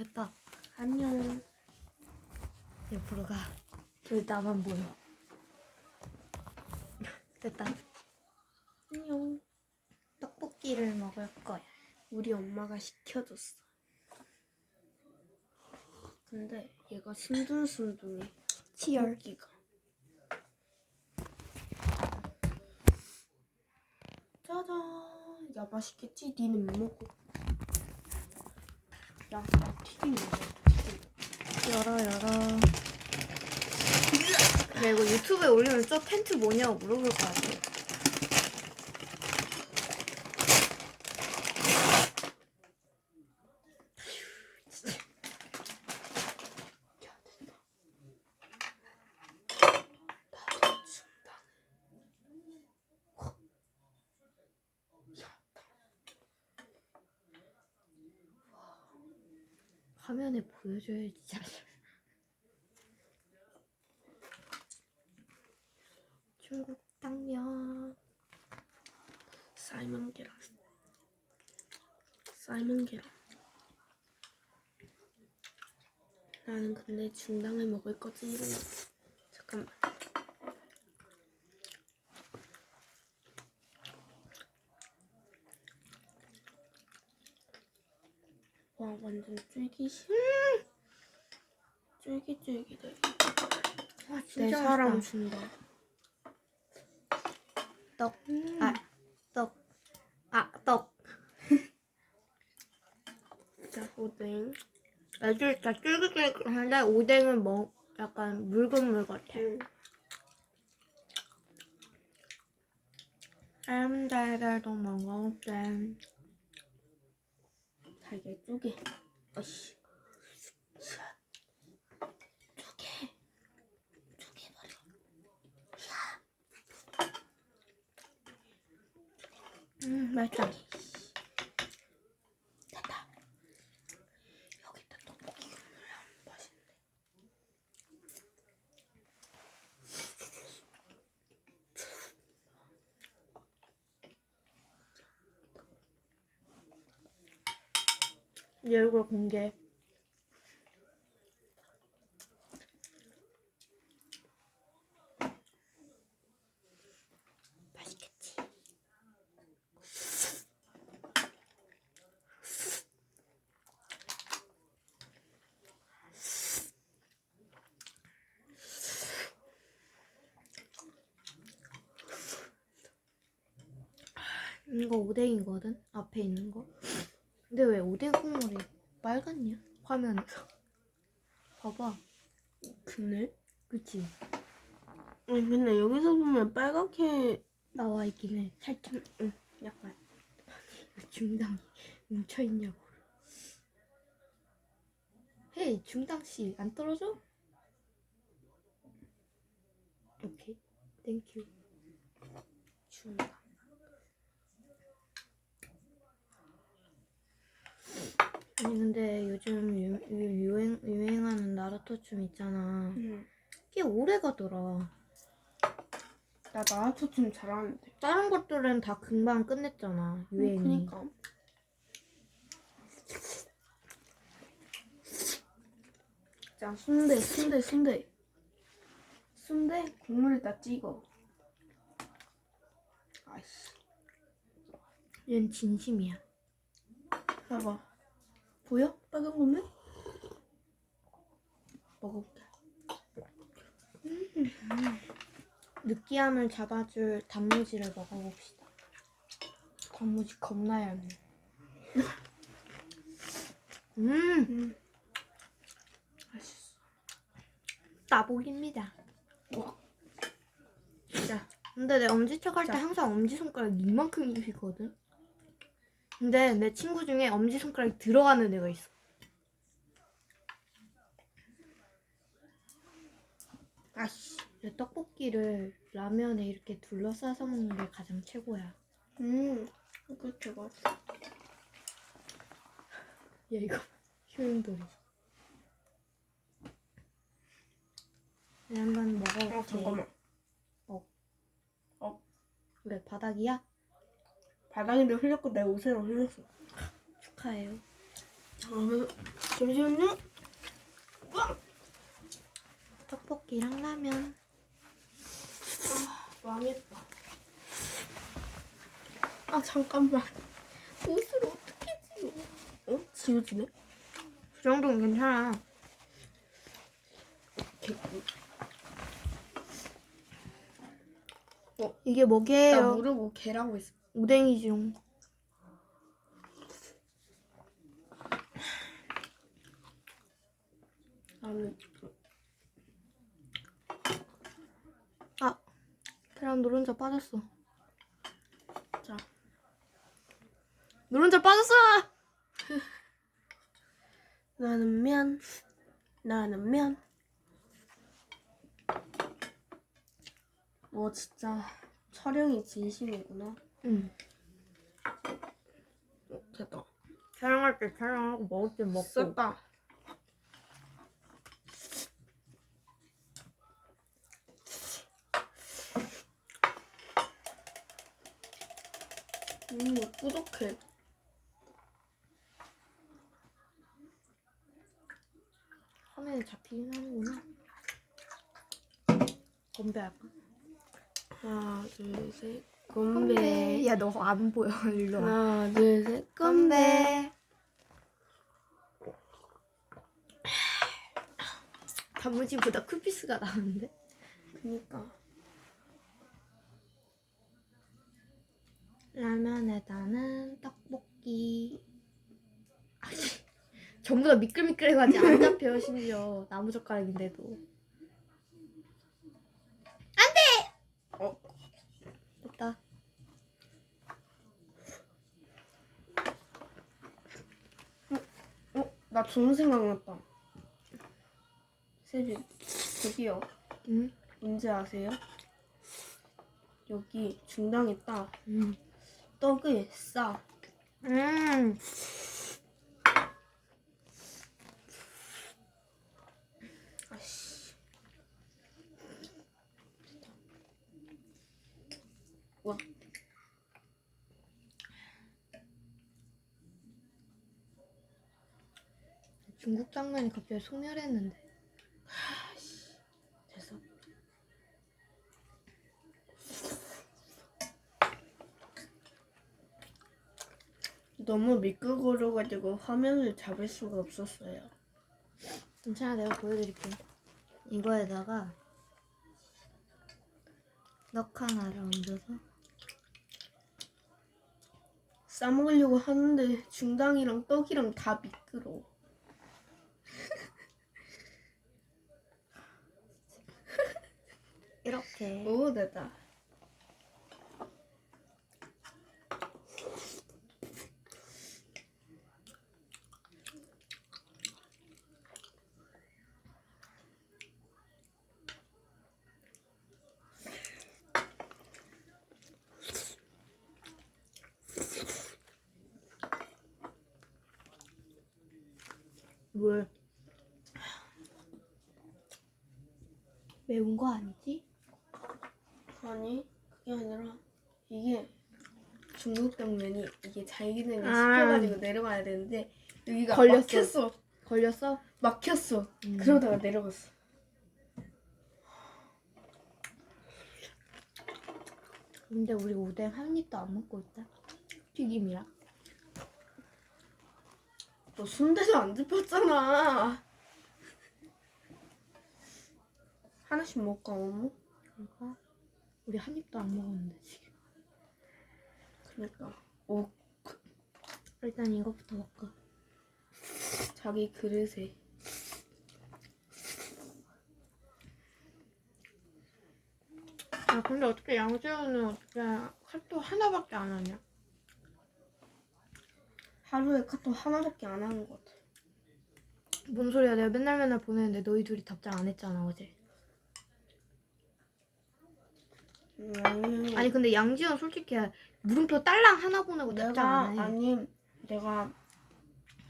됐다. 안녕. 옆으로 가. 왜 나만 보여? 됐다. 안녕. 떡볶이를 먹을 거야. 우리 엄마가 시켜줬어. 근데 얘가 순둥순둥해. 치열. 기가 짜잔. 야 맛있겠지? 니는 뭐 먹고? 야. 튀김. 열어 열어. 야 이거 유튜브에 올리면 저 팬트 뭐냐고 물어볼 것 같아. 야, 됐다. 나도 준다. 야, 화면에 보여줘야지 잘. 중국 당면. 삶은 계란. 삶은 계란. 나는 근데 중당을 먹을 거지. 잠깐만. 와 완전 쫄깃이. 쫄깃쫄깃해. 와내 진짜 사람 맛있다. 준다. 떡. 음. 아 떡. 아 떡. 자 오뎅. 아주 진짜 쫄깃쫄깃한데 오뎅은 뭐 약간 묽은 물 같아. 음. 햄달걀도 먹어볼게. 달걀 쪼개. 어씨. 쪼개. 쪼개버려. 음 맛있다. 여기다 떡볶이 국물 맛있는데. 내 얼굴 공개. 맛있겠지. 이거 오뎅이거든? 앞에 있는 거. 근데 왜 오뎅 국물이 빨갛냐? 화면에서. 봐봐. 근데? 그치? 아니 근데 여기서 보면 빨갛게 나와 있긴 해. 살짝. 응, 약간 중당이 뭉쳐있냐고. 헤이, 중당씨, 안 떨어져? 오케이. 땡큐. 준다. 아니, 근데 요즘 유, 유, 유 행, 유행하는 나루토 춤 있잖아. 응. 꽤 오래 가더라. 나 나루토 춤 잘하는데. 다른 것들은 다 금방 끝냈잖아, 유행이. 그니까. 자 순대 순대 순대. 순대 국물에다 찍어. 아이씨. 얘는 진심이야. 봐봐. 보여? 빨간 국물? 먹어볼게. 느끼함을 잡아줄 단무지를 먹어봅시다. 단무지 겁나 얇네. 음, 음. 맛있어. 따복입니다. 와. 자, 근데 내 엄지척 할때 자. 항상 엄지 손가락 이만큼 입히거든? 근데 내 친구 중에 엄지손가락이 들어가는 애가 있어. 아씨. 내 떡볶이를 라면에 이렇게 둘러싸서 먹는 게 가장 최고야. 음. 그렇게 맛있어. 야, 이거 효용돌이. 네, 한번 먹어볼게. 어 잠깐만. 그래, 바닥이야? 바닥인데 흘렸고 내 옷에는 흘렸어. 축하해요. 잠깐만 잠시만요. 떡볶이랑 라면. 망했다. 아 잠깐만. 옷을 어떻게 지워? 어? 지워지네? 그 정도는 괜찮아. 개꿀. 이게 나 뭐게요? 모르고 개라고 했어. 오뎅이지용. 아, 계란 노른자 빠졌어. 자 노른자 빠졌어! 나는 면. 나는 면. 뭐 진짜 촬영이 진심이구나. 응. 어, 됐다. 촬영할 때 촬영하고 먹을 때 먹고. 썼다. 음, 뭐 꾸덕해. 화면에 잡히긴 하는구나. 건배할까? 하나, 둘, 셋. 건배. 야, 너 안 보여. 일로 와. 하나, 둘, 셋. 건배. 단무지보다 쿨피스가 나은데? 그니까. 라면에다는 떡볶이. 전부 다 미끌미끌해가지고 안 잡혀요, 심지어. 나무젓가락인데도. 안 돼! 어. 됐다. 어, 나 좋은 생각 났다. 세빈, 저기요. 응? 뭔지 아세요? 여기 중당에 딱 응. 떡을 싸. 음. 아씨. 와. 장면이 갑자기 소멸했는데. 됐어. 너무 미끌거려가지고 화면을 잡을 수가 없었어요. 괜찮아, 내가 보여드릴게. 이거에다가 넉 하나를 얹어서 싸먹으려고 하는데 중당이랑 떡이랑 다 미끄러. 이렇게 오 됐다. 뭘 매운 거 아니지? 아니 그게 아니라 이게 중국 당면이 이게 잘 기능을 아. 시켜가지고 내려가야 되는데 여기가 걸렸어. 막혔어. 걸렸어? 막혔어. 음. 그러다가 내려갔어. 근데 우리 오뎅 한 입도 안 먹고 있다. 튀김이랑. 너 순대도 안 잡혔잖아. 하나씩 먹까 어머? 그러니까 우리 한 입도 안 먹었는데 지금. 그러니까 오 일단 이거부터 먹까. 자기 그릇에 아 근데 어떻게 양재현은 어떻게 카톡 하나밖에 안 하냐? 하루에 카톡 하나밖에 안 하는 것 같아. 뭔 소리야? 내가 맨날 맨날 보내는데 너희 둘이 답장 안 했잖아 어제. 음, 아니 근데 양지현 솔직히 물음표 딸랑 하나 보내고 답장 내가 안 해. 아니 내가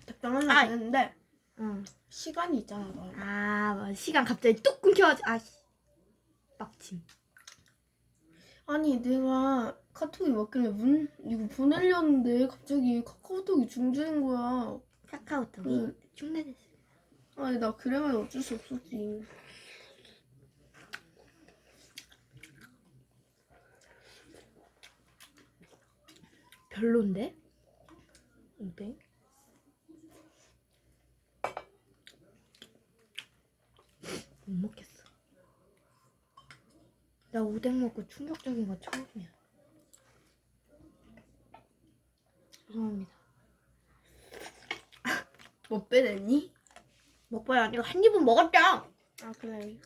답장하려고 아이. 했는데 응. 시간이 있잖아 너. 아 맞아. 시간 갑자기 뚝 끊겨가지고 아 씨. 빡침. 아니 내가 카톡이 왔길래 문 이거 보내려는데 갑자기 카카오톡이 중지된 거야. 카카오톡 응. 충전했어. 아니 나 그래만 어쩔 수 없었지. 별론데? 오뎅? 못 먹겠어. 나 오뎅 먹고 충격적인 거 처음이야. 죄송합니다. 못 빼냈니? 먹봐야 아니고 한 입은 먹었잖아. 아 그래.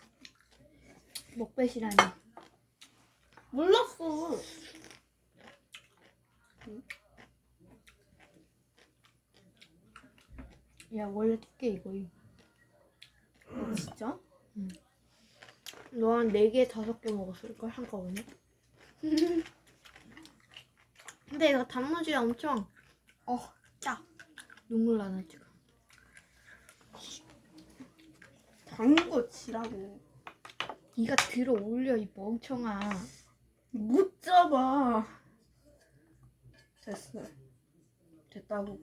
먹배시라니. 몰랐어. 야 원래 두께 이거임. 아, 진짜? 너한 4개, 5개 먹었을 걸? 한꺼번에? 근데 이거 단무지 엄청 어, 짜. 눈물 나나 지금. 단거 치라고. 네가 들어 올려 이 멍청아. 못 잡아. 됐어. 됐다고.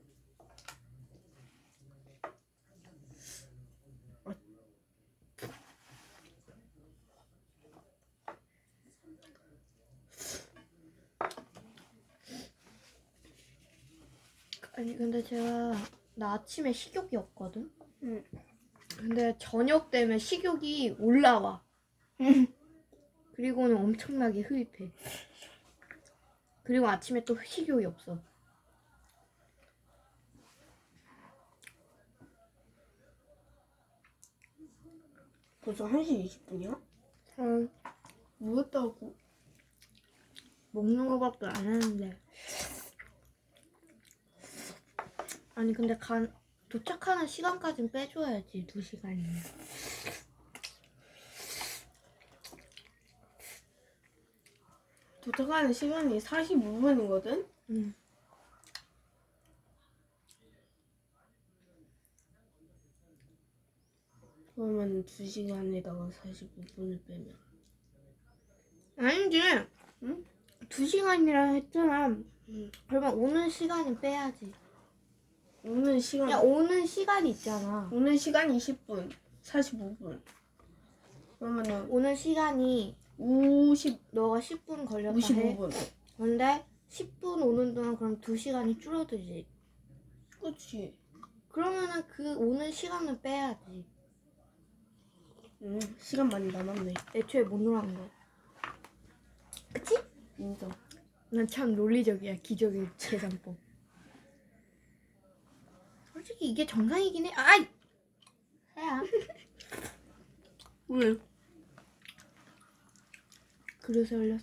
아니 근데 제가 나 아침에 식욕이 없거든. 응. 근데 저녁 되면 식욕이 올라와. 그리고는 엄청나게 흡입해. 그리고 아침에 또 식욕이 없어. 벌써 1시 20분이야? 어, 뭐 했다고? 먹는 거밖에 안 하는데. 아니 근데 간 도착하는 시간까진 빼줘야지 두 시간이면. 도착하는 시간이 45분이거든? 응. 그러면 2시간에다가 45분을 빼면. 아니지. 응? 두 시간이라 했잖아. 응. 그러면 오는 시간은 빼야지. 오는 시간. 야 오는 시간이 있잖아. 오는 시간 20분. 45분. 그러면은 오는 시간이 50, 너가 10분 걸렸다 해. 55분. 근데 10분 오는 동안 그럼 2시간이 줄어들지. 그치. 그러면은 그 오는 시간은 빼야지. 응, 시간 많이 남았네. 애초에 못 놀아는 거야. 그치? 인정. 난 참 논리적이야. 기적의 계산법. 솔직히 이게 정상이긴 해. 아이! 해야. 왜? 그릇에.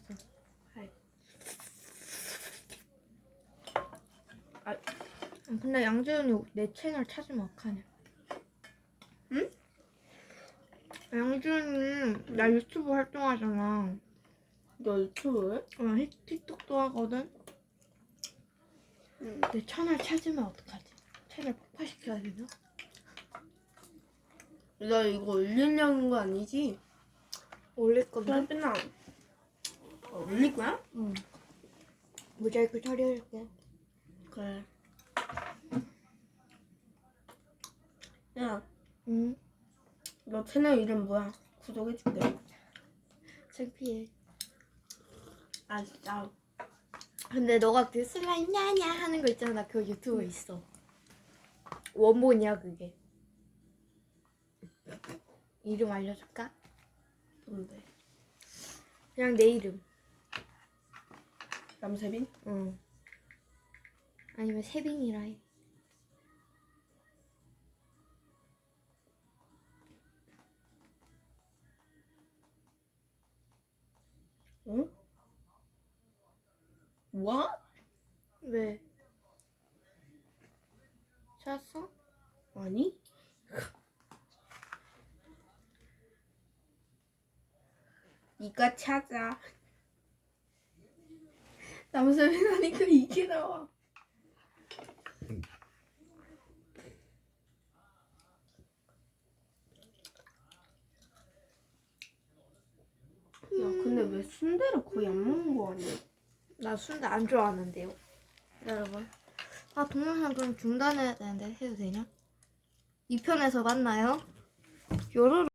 아이. 아, 근데 양재현이 내 채널 찾으면 어떡하냐? 응? 양재현이 나 유튜브 활동하잖아. 너 유튜브 해? 어, 히- 틱톡도 하거든? 응. 내 채널 찾으면 어떡하지? 채널 폭파시켜야 되나? 나 이거 올리려는 거 아니지? 올릴 건데? 그래, 맨날. 어, 올릴 거야? 응. 모자이크 처리해줄게. 그래. 야, 응. 너 채널 이름 뭐야? 구독해줄게. 창피해. 아, 진짜. 근데 너가 그 슬라임 냐냐 하는 거 있잖아. 나 그거 유튜브에 있어. 원본이야 그게. 이름 알려줄까? 뭔데? 그냥 내 이름. 남세빈? 응. 아니면 세빈이라 해. 응? 뭐? 왜? 찾았어? 아니? 네가 찾아. 남세빈 하니까 이게 나와. 야, 근데 왜 순대를 거의 안 먹는 거 아니야? 나 순대 안 좋아하는데요. 여러분. 아 동영상 그럼 중단해야 되는데 해도 되냐? 2편에서 만나요. 요로로